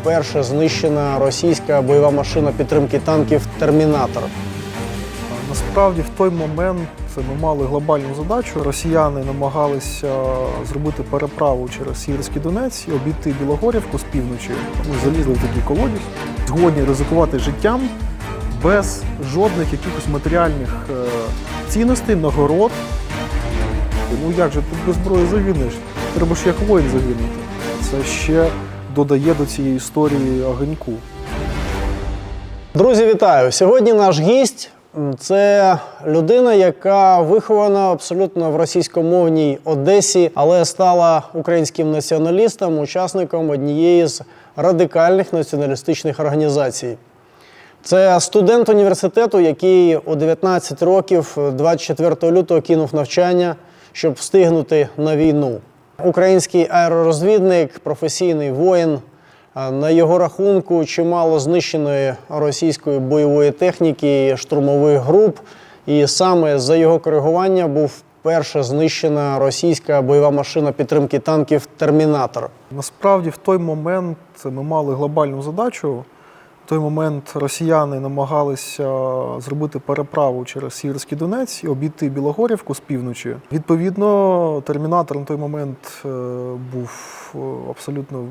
вперше знищена російська бойова машина підтримки танків Термінатор. Насправді, в той момент ми мали глобальну задачу. Росіяни намагалися зробити переправу через Сіверський Донець обійти Білогорівку з півночі. Вони залізли в такий колодязь, згодні ризикувати життям без жодних якихось матеріальних е, цінностей, нагород. Ну як же тут без зброї загинеш? Треба ж як воїн загинути. Це ще додає до цієї історії огоньку. Друзі, вітаю! Сьогодні наш гість це людина, яка вихована абсолютно в російськомовній Одесі, але стала українським націоналістом, учасником однієї з радикальних націоналістичних організацій. Це студент університету, який у 19 років, 24 лютого, кинув навчання, щоб встигнути на війну. Український аеророзвідник, професійний воїн. На його рахунку чимало знищеної російської бойової техніки, штурмових груп. І саме за його коригування був перша знищена російська бойова машина підтримки танків Термінатор. Насправді, в той момент ми мали глобальну задачу. Той момент росіяни намагалися зробити переправу через Сіверський Донець і обійти Білогорівку з півночі. Відповідно, термінатор на той момент е, був е, абсолютно,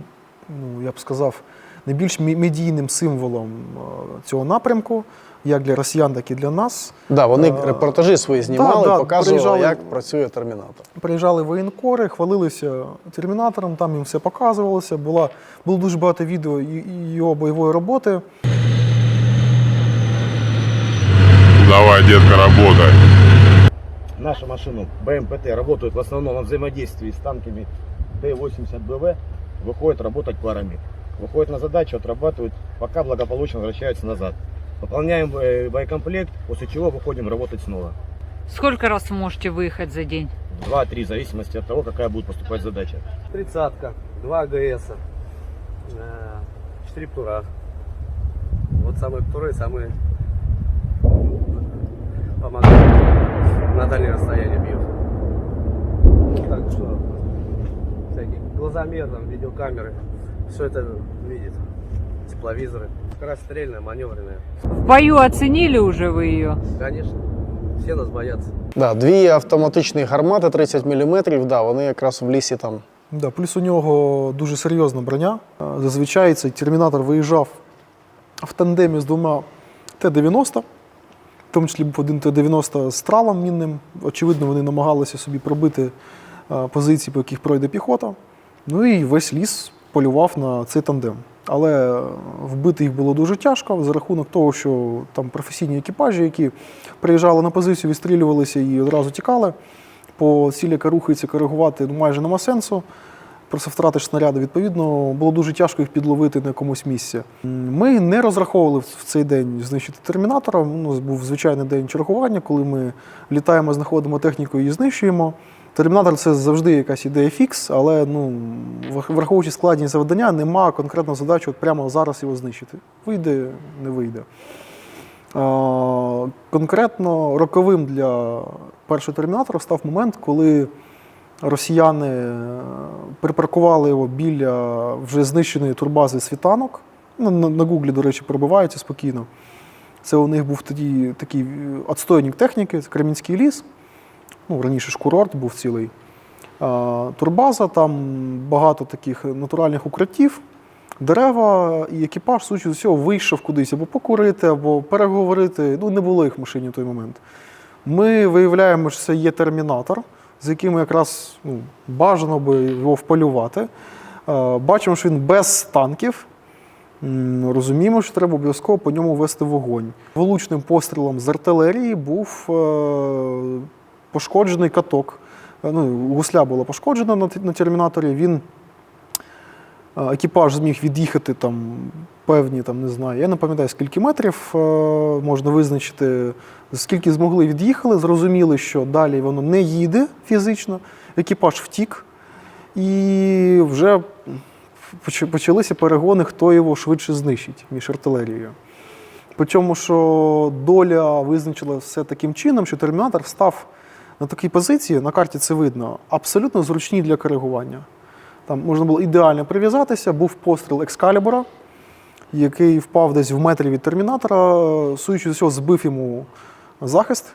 ну я б сказав, найбільш медійним символом е, цього напрямку, як для росіян, так і для нас. Да, вони А, репортажі свої знімали, да, да, показували, приїжджали- як працює термінатор. Приїжджали воєнкори, хвалилися термінатором, там їм все показувалося. Була, було дуже багато відео і, і його бойової роботи. Давай, детка, работай. Наша машина БМПТ работает в основном на взаимодействии с танками Т-80БВ, выходит работать парами. Выходит на задачу, отрабатывают, пока благополучно возвращаются назад. Пополняем э, боекомплект, после чего выходим работать снова. Сколько раз вы можете выехать за день? 2-3, в зависимости от того, какая будет поступать задача. Тридцатка, два АГС, 4 птура. Вот самые птуры, самые помогают. На дальние расстояния бьют. Ну, так что, всякие глазомер, там, видеокамеры, все это видит. Тепловизоры. Скорострельная, маневренная. В бою оценили уже вы ее? Конечно, все нас боятся. Да, дві автоматичні гармати 30 мм, да, вони якраз в лісі там. Да, плюс у нього дуже серйозна броня. Е, Зазвичай цей термінатор виїжджав в тандемі з двома Т-90, в тому числі був один Т-90 з тралом мінним. Очевидно, вони намагалися собі пробити е, позиції, по яких пройде піхота. Ну і весь ліс полював на цей тандем. Але вбити їх було дуже тяжко за рахунок того, що там професійні екіпажі, які приїжджали на позицію, відстрілювалися і одразу тікали. По цілі, яка рухається, коригувати ну, майже нема сенсу. Просто втратиш снаряди. Відповідно, було дуже тяжко їх підловити на якомусь місці. Ми не розраховували в цей день знищити термінатора. У нас був звичайний день чергування, коли ми літаємо, знаходимо техніку і знищуємо. Термінатор це завжди якась ідея фікс, але ну, врах- враховуючи складність завдання, нема конкретно задачі от прямо зараз його знищити. Вийде, не вийде. А, Конкретно роковим для першого термінатора став момент, коли росіяни е, припаркували його біля вже знищеної турбази світанок. Ну, На, на Гуглі, до речі, пробиваються спокійно. Це у них був тоді такий е, отстойник техніки, це Кремінський ліс. Ну, раніше ж курорт був цілий. Турбаза, там багато таких натуральних укриттів, дерева, і екіпаж, судячи з усього, вийшов кудись або покурити, або переговорити. Ну, не було їх в машині в той момент. Ми виявляємо, що це є термінатор, з яким якраз ну, бажано би його вполювати. Бачимо, що він без танків. Розуміємо, що треба обов'язково по ньому вести вогонь. Влучним пострілом з артилерії був е, пошкоджений каток. Е, Ну, гусля була пошкоджена на, на термінаторі. Він е, екіпаж зміг від'їхати там певні, там, не знаю, я не пам'ятаю, скільки метрів е, можна визначити, скільки змогли від'їхали, зрозуміли, що далі воно не їде фізично, екіпаж втік, і вже почалися перегони, хто його швидше знищить між артилерією. Причому, що доля визначила все таким чином, що термінатор став на такій позиції, на карті це видно, абсолютно зручні для коригування. Там можна було ідеально прив'язатися, був постріл екскалібура, який впав десь в метрі від термінатора, судячи з усього, збив йому захист.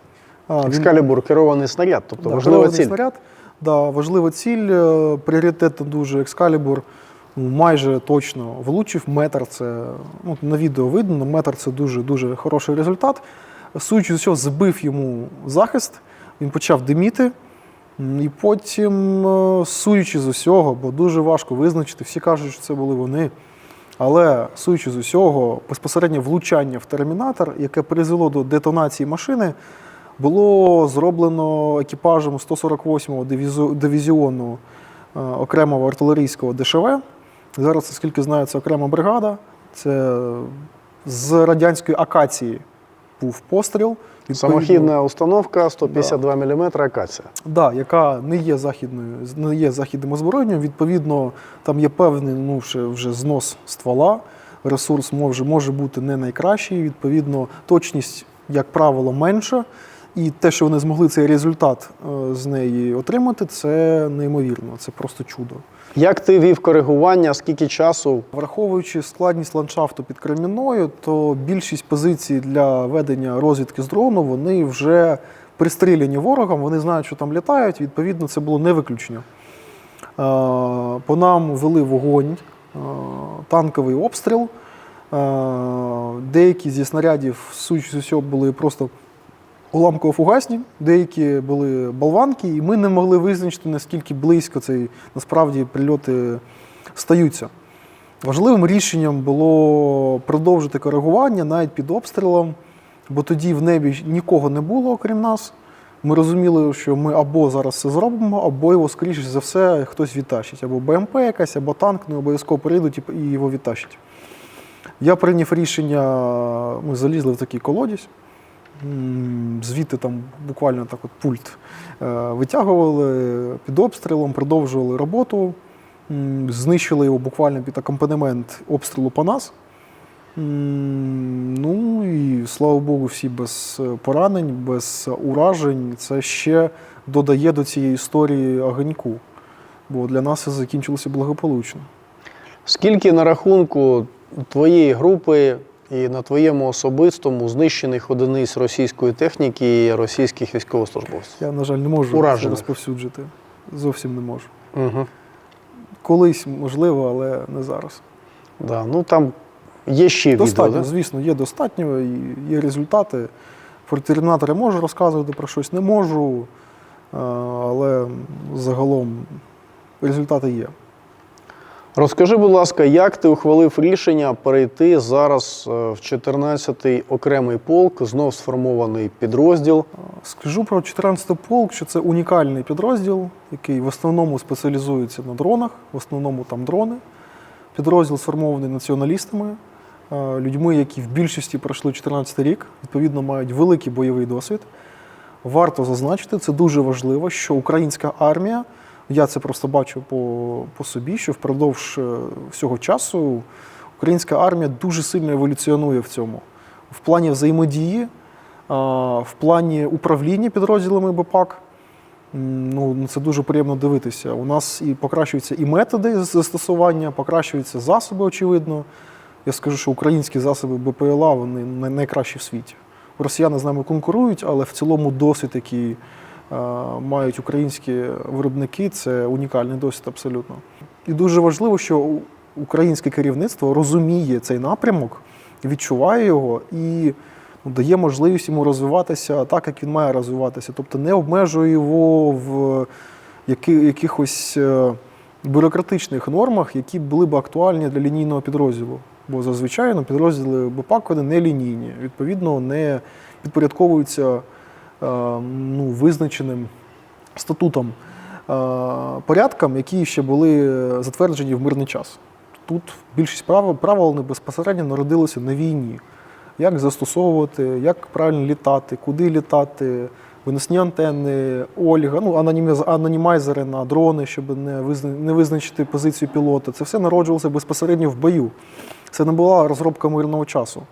Екскалібур керований снаряд, тобто Да, важлива ціль. Снаряд. Да, важлива ціль, е, пріоритетно дуже екскалібур. ну, Майже точно влучив. Метр це ну, на відео видно, метр це дуже дуже хороший результат. Судячи з усього, збив йому захист, він почав диміти. І потім, е, судячи з усього, бо дуже важко визначити, всі кажуть, що це були вони. Але судячи з усього, безпосереднє влучання в термінатор, яке призвело до детонації машини, було зроблено екіпажем 148-го дивізіону е, окремого артилерійського ДШВ. Зараз, наскільки знаю, це окрема бригада. Це з радянської акації був постріл. Самохідна установка 152 мм акація. Да, яка не є західною, не є західним озброєнням. Відповідно, там є певний ну, вже, вже знос ствола. Ресурс може, може бути не найкращий. Відповідно, точність, як правило, менша. І те, що вони змогли цей результат е, з неї отримати, це неймовірно. Це просто чудо. Як ти вів коригування, скільки часу? Враховуючи складність ландшафту під Кремінною, то більшість позицій для ведення розвідки з дрону вони вже пристріляні ворогом, вони знають, що там літають. Відповідно, це було не виключення. Е, По нам вели вогонь, е, танковий обстріл. Е, Деякі зі снарядів, з усього, були просто уламково-фугасні, деякі були болванки, і ми не могли визначити, наскільки близько цей насправді прильоти стаються. Важливим рішенням було продовжити коригування навіть під обстрілом, бо тоді в небі нікого не було, окрім нас. Ми розуміли, що ми або зараз це зробимо, або його, скоріше за все, хтось відтащить. Або БМП якась, або танк, не обов'язково прийдуть і- і його відтащать. Я прийняв рішення, ми залізли в такий колодязь. Звідти там буквально так от пульт е, витягували під обстрілом, продовжували роботу, знищили його буквально під акомпанемент обстрілу по нас. Ну і слава Богу, всі без е, поранень, без уражень. Це ще додає до цієї історії огоньку. Бо для нас це закінчилося благополучно. Скільки на рахунку твоєї групи і на твоєму особистому знищених одиниць російської техніки і російських військовослужбовців? Я, на жаль, не можу це Уражених. розповсюджити. Зовсім не можу. Угу. Колись можливо, але не зараз. Да, ну там є ще відео. Достатньо, Да? звісно, є достатньо і є результати. Про можу розказувати, про щось не можу, але загалом результати є. Розкажи, будь ласка, як ти ухвалив рішення перейти зараз е, в 14-й окремий полк, знов сформований підрозділ. Скажу про 14-й полк, що це унікальний підрозділ, який в основному спеціалізується на дронах, в основному там дрони. Підрозділ сформований націоналістами, е, людьми, які в більшості пройшли 14 рік, відповідно, мають великий бойовий досвід. Варто зазначити, це дуже важливо, що українська армія, я це просто бачу по, по собі, що впродовж е, всього часу українська армія дуже сильно еволюціонує в цьому. В плані взаємодії, в плані управління підрозділами БПАК. Ну, це дуже приємно дивитися. У нас і покращуються і методи застосування, покращуються засоби, очевидно. Я скажу, що українські засоби БПЛА вони найкращі в світі. Росіяни з нами конкурують, але в цілому досвід, який е, мають українські виробники, це унікальний досвід абсолютно. І дуже важливо, що українське керівництво розуміє цей напрямок, відчуває його і ну, дає можливість йому розвиватися так, як він має розвиватися. Тобто не обмежує його в якихось е, бюрократичних нормах, які були б актуальні для лінійного підрозділу. Бо зазвичай ну, підрозділи БПАК вони не лінійні, відповідно, не підпорядковуються ну, визначеним статутом е, порядкам, які ще були затверджені в мирний час. Тут більшість правил, правил вони безпосередньо народилися на війні. Як застосовувати, як правильно літати, куди літати, виносні антенни, Ольга, ну, анонімайзери на дрони, щоб не, не визначити позицію пілота. Це все народжувалося безпосередньо в бою. Це не була розробка мирного часу.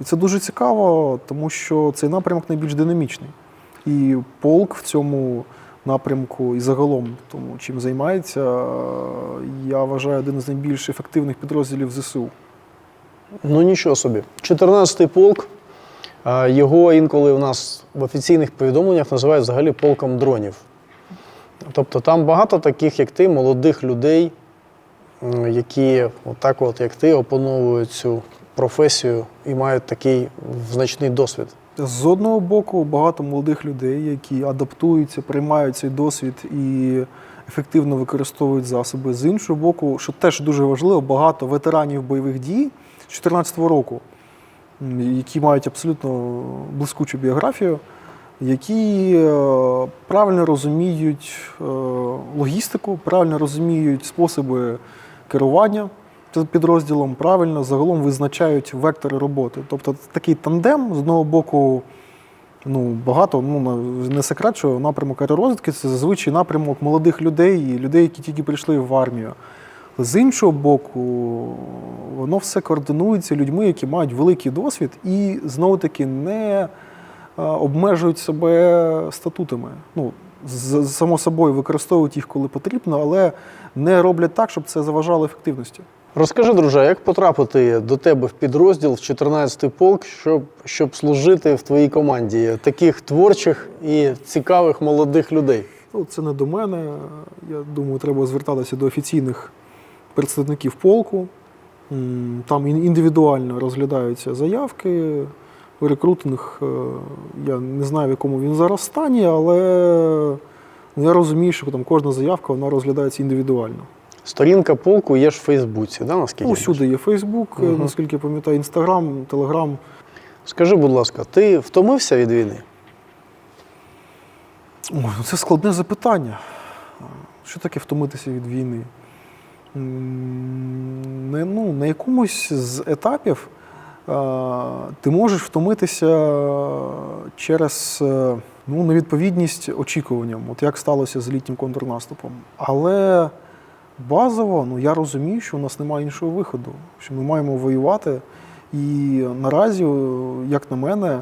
І це дуже цікаво, тому що цей напрямок найбільш динамічний. І полк в цьому напрямку і загалом тому, чим займається, я вважаю один з найбільш ефективних підрозділів ЗСУ. Ну нічого собі. 14-й полк. Його інколи у нас в офіційних повідомленнях називають взагалі полком дронів. Тобто там багато таких, як ти, молодих людей, які отак, от, як ти, опановують цю професію і мають такий значний досвід. З одного боку, багато молодих людей, які адаптуються, приймають цей досвід і ефективно використовують засоби. З іншого боку, що теж дуже важливо, багато ветеранів бойових дій з 2014 року, які мають абсолютно блискучу біографію, які е, правильно розуміють е, логістику, правильно розуміють способи керування підрозділом, правильно загалом визначають вектори роботи. Тобто такий тандем з одного боку. Ну, багато, ну не секрет, що напрямок аеророзвідки це зазвичай напрямок молодих людей і людей, які тільки прийшли в армію. З іншого боку, воно все координується людьми, які мають великий досвід і знову таки не обмежують себе статутами. Ну, само собою використовують їх, коли потрібно, але не роблять так, щоб це заважало ефективності. Розкажи, друже, як потрапити до тебе в підрозділ в 14-й полк, щоб, щоб служити в твоїй команді таких творчих і цікавих молодих людей? Ну, це не до мене. Я думаю, треба звертатися до офіційних представників полку. Там індивідуально розглядаються заявки. Рекрутинг, е, я не знаю, в якому він зараз стані, але я розумію, що там кожна заявка вона розглядається індивідуально. Сторінка полку є ж в Фейсбуці, да, наскільки? Я всюди є Фейсбук, Мгм. наскільки пам'ятаю, Інстаграм, Телеграм. Скажи, будь ласка, ти втомився від війни? Ой, ну це складне запитання. Що таке втомитися від війни? Не, ну, на якомусь з етапів а, ти можеш втомитися через е, ну, невідповідність очікуванням, от як сталося з літнім контрнаступом. Але базово ну, я розумію, що у нас немає іншого виходу, що ми маємо воювати. І наразі, е, як на мене,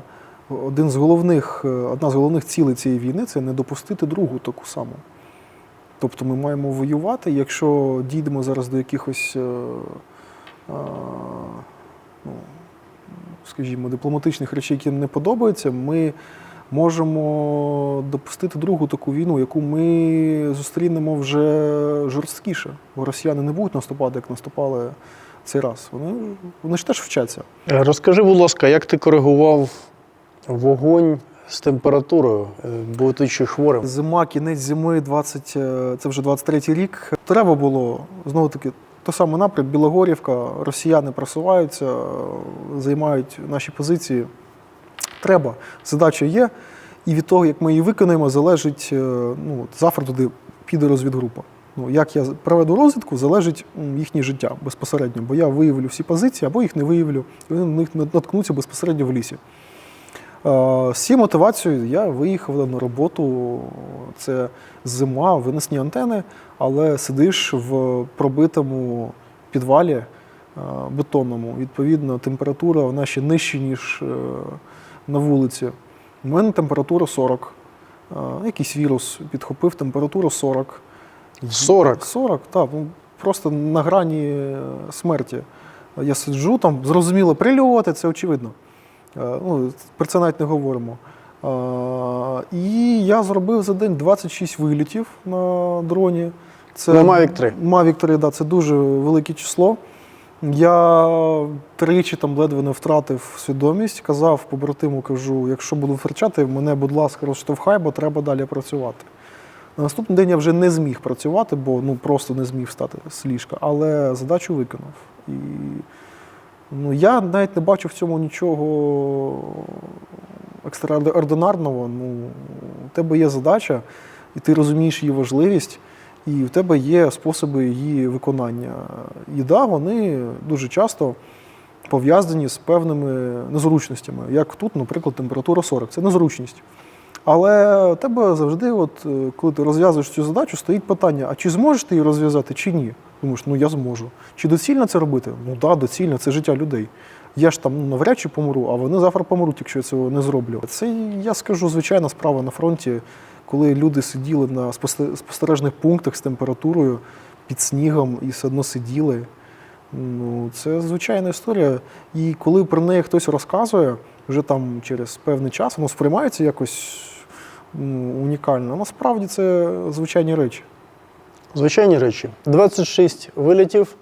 один з головних, е, одна з головних цілей цієї війни це не допустити другу таку саму. Тобто ми маємо воювати. Якщо дійдемо зараз до якихось, е, ну, скажімо, дипломатичних речей, які не подобаються, ми можемо допустити другу таку війну, яку ми зустрінемо вже жорсткіше. Бо росіяни не будуть наступати, як наступали цей раз. Вони, вони ж теж вчаться. Е, Розкажи, будь ласка, як ти коригував вогонь з температурою, е, будучи хворим? Зима, кінець зими, 20, е, це вже 23-й рік. Треба було знову таки той самий напрям, Білогорівка, росіяни просуваються, займають наші позиції. Треба. Задача є. І від того, як ми її виконаємо, залежить, е, ну, завтра туди піде розвідгрупа. Ну, як я проведу розвідку, залежить їхнє життя безпосередньо, бо я виявлю всі позиції або їх не виявлю, і вони на них наткнуться безпосередньо в лісі. Е, З цією мотивацією я виїхав на роботу. Це зима, винесені антени, але сидиш в пробитому підвалі е, бетонному. Відповідно, температура вона ще нижча, ніж на вулиці. У мене температура 40. Е, Якийсь вірус підхопив, температура 40. 40? 40, так. Ну, просто на грані е, смерті. Я сиджу там, зрозуміло, прильоти, це очевидно. Е, Ну, про це навіть не говоримо. І я зробив за день 26 вилітів на дроні. Це На Mavic 3? Mavic 3, да, це дуже велике число. Я тричі там ледве не втратив свідомість, казав побратиму, кажу, якщо буду втрачати, мене, будь ласка, розштовхай, бо треба далі працювати. На наступний день я вже не зміг працювати, бо ну, просто не зміг встати з ліжка, але задачу виконав. І ну, я навіть не бачу в цьому нічого екстраординарного. Ну, у тебе є задача, і ти розумієш її важливість, і в тебе є способи її виконання. І вони дуже часто пов'язані з певними незручностями. Як тут, наприклад, температура 40 це незручність. Але у тебе завжди, от, е, коли ти розв'язуєш цю задачу, стоїть питання: а чи зможеш ти її розв'язати, чи ні? Думаєш, ну я зможу. Чи доцільно це робити? Ну так, да, доцільно, це життя людей. Я ж там ну, навряд чи помру, а вони завтра помруть, якщо я цього не зроблю. Це я скажу звичайна справа на фронті, коли люди сиділи на спостережних пунктах з температурою під снігом і все одно сиділи. Ну, це звичайна історія. І коли про неї хтось розказує, вже там через певний час, воно сприймається якось ну, унікально. Насправді це звичайні речі. Звичайні речі. 26 вилітів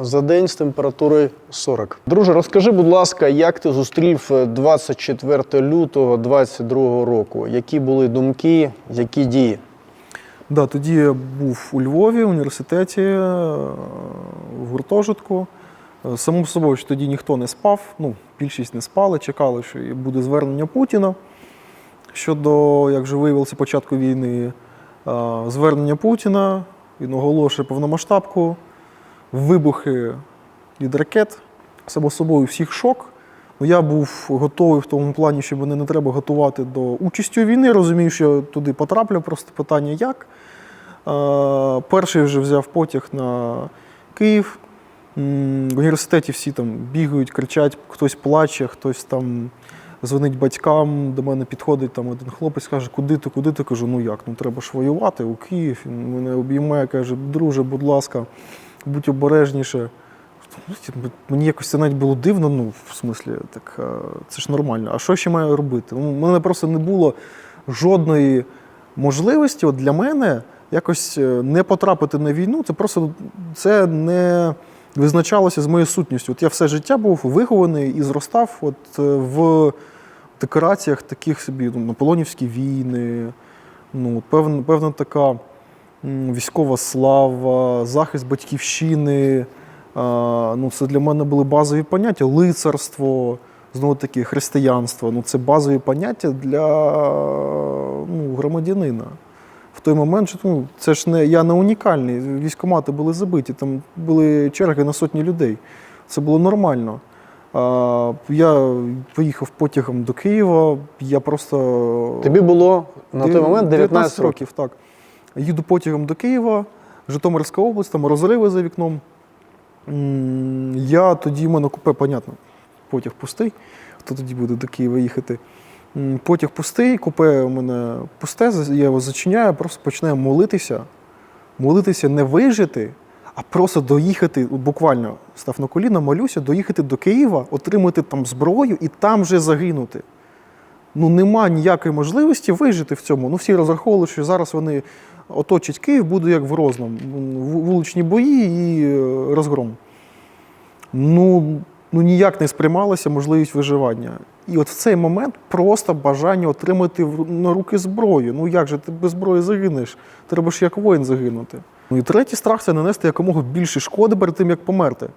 за день з температурою 40. Друже, розкажи, будь ласка, як ти зустрів е, 24 лютого 22 року? Які були думки, які дії? Да, тоді я був у Львові, в університеті, е, в гуртожитку. Е, Само собою, що тоді ніхто не спав, ну, більшість не спали, чекали, що буде звернення Путіна щодо, як вже виявилося, початку війни. Е, Звернення Путіна, він оголошує повномасштабку, вибухи від ракет, само собою всіх шок. Ну, я був готовий в тому плані, що мене не треба готувати до участі у війни. Розумів, що я туди потраплю, просто питання як. Е, Перший вже взяв потяг на Київ. В університеті всі там бігають, кричать, хтось плаче, хтось там дзвонить батькам. До мене підходить там один хлопець, каже, куди ти, куди ти? Кажу, ну як, ну треба ж воювати у Київ. Він мене обіймає, каже, друже, будь ласка, будь обережніше. Мені якось це навіть було дивно, ну, в смислі, так це ж нормально. А що ще маю робити? Ну, У мене просто не було жодної можливості от для мене якось е, не потрапити на війну. Це просто це не визначалося з моєю сутністю. От я все життя був вихований і зростав от е, в декораціях таких собі, ну, наполонівські війни, ну, певна, певна така військова слава, захист батьківщини. Ну, це для мене були базові поняття. Лицарство, знову таки, християнство. Ну, це базові поняття для ну, громадянина. В той момент, що ну, це ж не я не унікальний. Військомати були забиті, там були черги на сотні людей. Це було нормально. А, я поїхав потягом до Києва. Я просто Тобі було на той момент 19 років. так. Їду потягом до Києва, Житомирська область, там розриви за вікном. Я тоді в мене купе, понятно, потяг пустий. Хто тоді буде до Києва їхати? Потяг пустий, купе у мене пусте, я його зачиняю, просто починаю молитися. Молитися не вижити, а просто доїхати, буквально став на коліна, молюся, доїхати до Києва, отримати там зброю і там вже загинути ну нема ніякої можливості вижити в цьому. Ну всі розраховували, що зараз вони оточать Київ, буде як в Розному. Вуличні бої і е, розгром. Ну, ну ніяк не сприймалася можливість виживання. І от в цей момент просто бажання отримати на руки зброю. Ну як же ти без зброї загинеш? Треба ж як воїн загинути. Ну і третій страх це нанести якомога більше шкоди перед тим, як померти.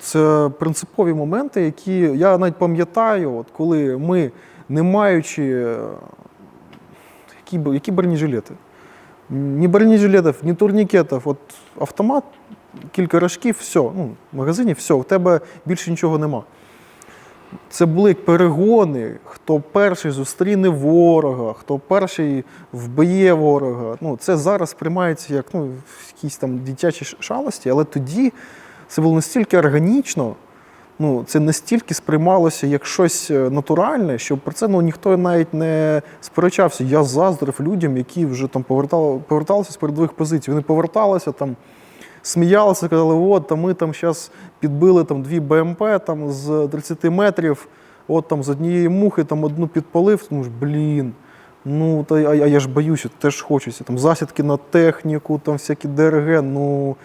Це принципові моменти, які я навіть пам'ятаю, от коли ми, не маючи е, які, які бронежилети? Ні бронежилетів, ні турнікетів, от автомат, кілька рожків, все. Ну, в магазині все, у тебе більше нічого нема. Це були перегони, хто перший зустріне ворога, хто перший вбиє ворога. Ну, це зараз сприймається як ну, якісь там дитячі шалості, але тоді це було настільки органічно, ну, це настільки сприймалося як щось е, натуральне, що про це ну, ніхто навіть не сперечався. Я заздрив людям, які вже там повертали, поверталися з передових позицій. Вони поверталися там. Сміялися, казали, от там ми там зараз підбили там дві БМП там з 30 метрів, от там з однієї мухи там одну підпалив. Тому ж, блін, ну та а, а я ж боюся, теж хочеться. Там засідки на техніку, там всякі ДРГ. Ну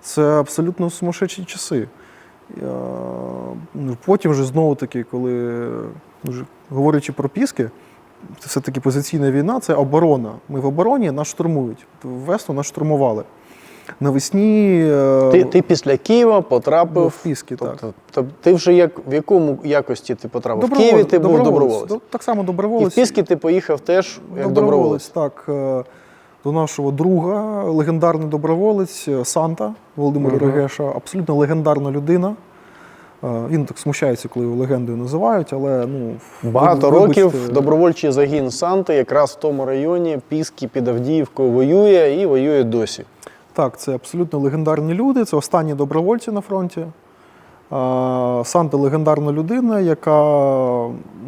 це абсолютно сумасшедші часи. Ну, потім вже знову таки, коли вже говорячи про піски, це все-таки позиційна війна, це оборона. Ми в обороні, нас штурмують. Весну нас штурмували. Навесні е, Ти, ти після Києва потрапив в Піски, так. тобто, ти вже як в якому якості ти потрапив? В Києві ти був доброволець. До- Так само І в Піски ти поїхав теж як доброволець. Так, е, до нашого друга, легендарний доброволець е, Санта Володимир Мгм. Регеша, абсолютно легендарна людина. Е, Він так смущається, коли його легендою називають, але ну Багато вибачте, років добровольчий загін Санти якраз в тому районі Піски під Авдіївкою воює і воює досі. Так, це абсолютно легендарні люди, це останні добровольці на фронті. Санта легендарна людина, яка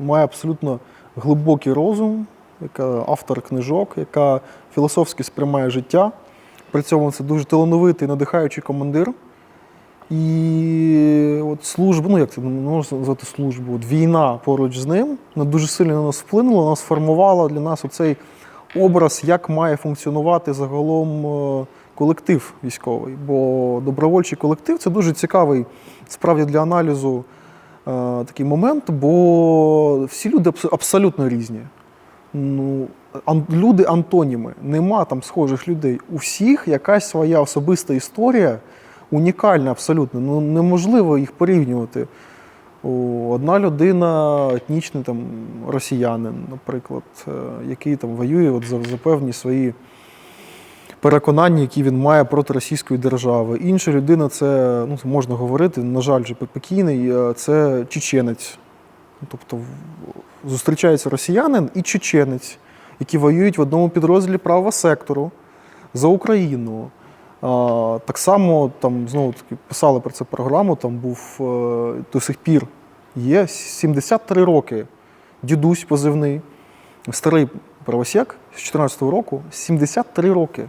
має абсолютно глибокий розум, яка автор книжок, яка філософськи сприймає життя. При цьому це дуже талановитий, надихаючий командир. І от служба, ну як це можна назвати службу, от війна поруч з ним дуже сильно на нас вплинула, нас сформувала для нас оцей образ, як має функціонувати загалом е, колектив військовий. Бо добровольчий колектив це дуже цікавий справді для аналізу е, такий момент, бо всі люди абсолютно різні. Ну, люди антоніми, нема там схожих людей. У всіх якась своя особиста історія, унікальна абсолютно. Ну, неможливо їх порівнювати. Одна людина, етнічний там, росіянин, наприклад, е, який там воює от за, за певні свої переконання, які він має проти російської держави. Інша людина це, ну, можна говорити, на жаль, вже покійний, е, це чеченець. Тобто зустрічається росіянин і чеченець, які воюють в одному підрозділі правого сектору за Україну. Так само там знову таки писали про це програму. Там був е, до сих пір є 73 роки. Дідусь позивний, старий правосек з 14-го року, 73 роки.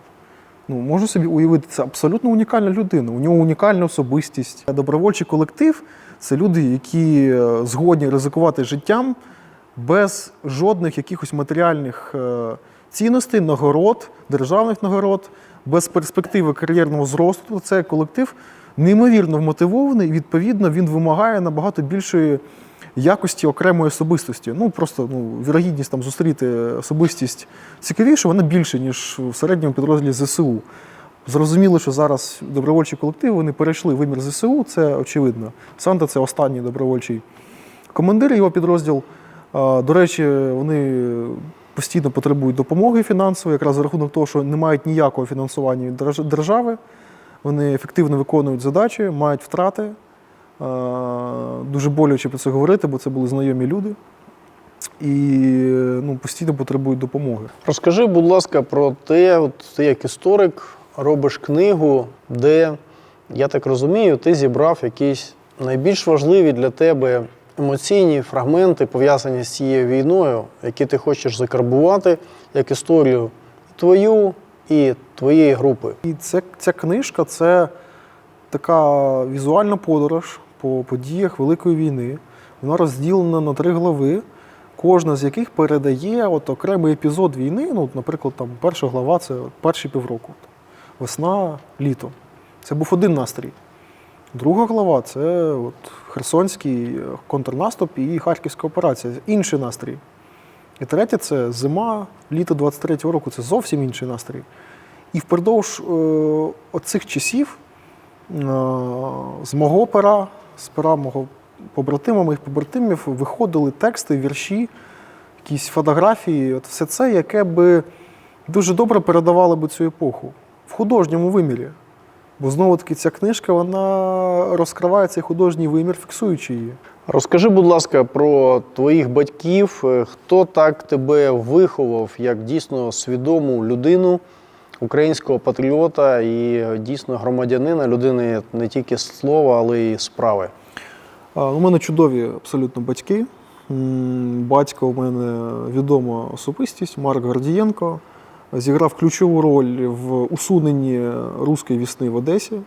Ну, можу собі уявити, це абсолютно унікальна людина. У нього унікальна особистість. Добровольчий колектив це люди, які е, згодні ризикувати життям без жодних якихось матеріальних е, цінностей, нагород, державних нагород, без перспективи кар'єрного зросту. Це колектив неймовірно вмотивований, і відповідно він вимагає набагато більшої якості окремої особистості. Ну просто ну, вірогідність там зустріти особистість цікавіше, вона більше, ніж в середньому підрозділі ЗСУ. Зрозуміло, що зараз добровольчі колективи вони перейшли вимір ЗСУ, це очевидно. Санта це останній добровольчий командир, його підрозділ. До речі, вони постійно потребують допомоги фінансової, якраз за рахунок того, що не мають ніякого фінансування від держави. Вони ефективно виконують задачі, мають втрати. Дуже боляче про це говорити, бо це були знайомі люди. І ну, постійно потребують допомоги. Розкажи, будь ласка, про те, от ти як історик робиш книгу, де, я так розумію, ти зібрав якісь найбільш важливі для тебе емоційні фрагменти, пов'язані з цією війною, які ти хочеш закарбувати як історію твою і твоєї групи. І це, ця книжка це така візуальна подорож по подіях Великої війни. Вона розділена на три глави, кожна з яких передає от окремий епізод війни. Ну, наприклад, там перша глава це перші півроку. Весна, літо. Це був один настрій. Друга глава це от Херсонський контрнаступ і Харківська операція. Інший настрій. І третє це зима, літо 23-го року це зовсім інший настрій. І впродовж е, оцих часів е, з мого пера, з пера мого побратима, моїх побратимів виходили тексти, вірші, якісь фотографії. От все це, яке би дуже добре передавало би цю епоху в художньому вимірі. Бо знову таки ця книжка вона розкриває цей художній вимір, фіксуючи її. Розкажи, будь ласка, про твоїх батьків, е, хто так тебе виховав як дійсно свідому людину, українського патріота і дійсно громадянина, людини не тільки слова, але й справи. У мене чудові абсолютно батьки. Батько у мене відома особистість Марк Гордієнко. Зіграв ключову роль в усуненні руської вісни в Одесі.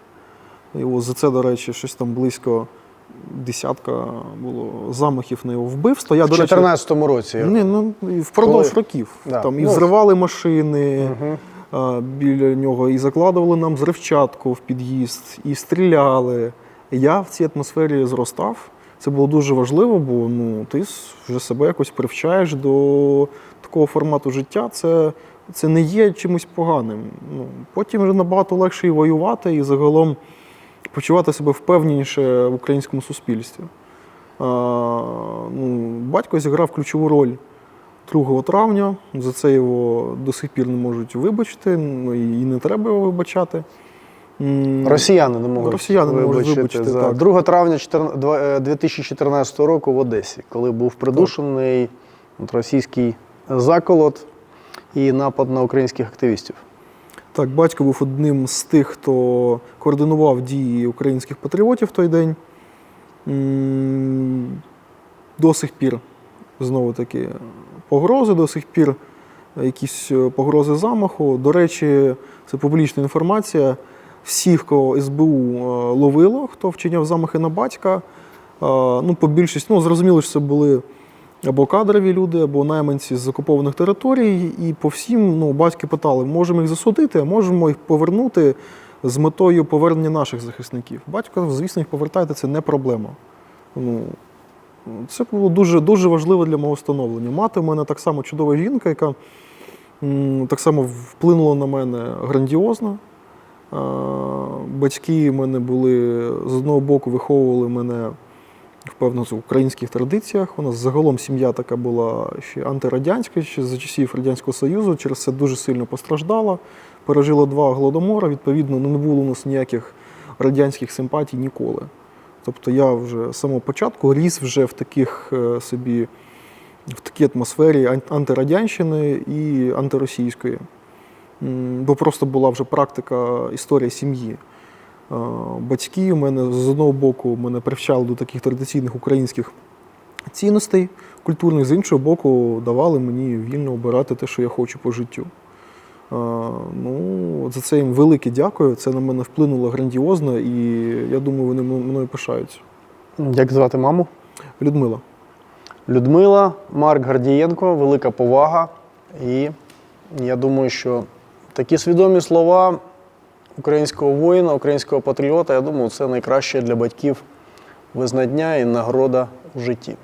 Його за це, до речі, щось там близько десятка було замахів на його вбивство. Я, В 2014 році. ні, ну, впродовж Коли? років. Да. Там і Ну, взривали машини а, біля нього, і закладували нам зривчатку в під'їзд, і стріляли. Я в цій атмосфері зростав. Це було дуже важливо, бо ну, ти вже себе якось привчаєш до такого формату життя. Це, це не є чимось поганим. Ну, потім вже набагато легше і воювати, і загалом почувати себе впевненіше в українському суспільстві. А, ну, батько зіграв ключову роль 2 травня. За це його до сих пір не можуть вибачити, ну і не треба його вибачати. Росіяни не можуть Росіяни не можуть вибачити, за так. 2 травня 14 два- е, 2014 року в Одесі, коли був придушений от російський заколот і напад на українських активістів. Так, батько був одним з тих, хто координував дії українських патріотів в той день. До сих пір, знову таки, погрози, до сих пір якісь е, погрози замаху. До речі, це публічна інформація. всіх, кого СБУ е, ловило, хто вчиняв замахи на батька. Е, Ну, по більшість, ну, зрозуміло, що це були або кадрові люди, або найманці з окупованих територій. І по всім ну, батьки питали, можемо їх засудити, можемо їх повернути з метою повернення наших захисників. Батько звісно, їх повертайте, це не проблема. Ну, це було дуже, дуже важливо для мого становлення. Мати в мене так само чудова жінка, яка так само вплинула на мене грандіозно. Батьки мене були з одного боку виховували мене в українських традиціях. У нас загалом сім'я така була ще антирадянська, ще за часів Радянського Союзу. Через це дуже сильно постраждала. Пережила два голодомори. Відповідно, не було у нас ніяких радянських симпатій ніколи. Тобто я вже з самого початку ріс вже в таких е, собі в такій атмосфері ан- антирадянщини і антиросійської. Бо просто була вже практика історія сім'ї. Е, Батьки у мене з одного боку мене привчали до таких традиційних українських цінностей культурних, з іншого боку, давали мені вільно обирати те, що я хочу по життю. Е, Ну, за це їм велике дякую. Це на мене вплинуло грандіозно, і я думаю, вони мною пишаються. Як звати маму? Людмила. Людмила, Марк Гордієнко, велика повага. І я думаю, що такі свідомі слова українського воїна, українського патріота, я думаю, це найкраще для батьків визнання і нагорода в житті.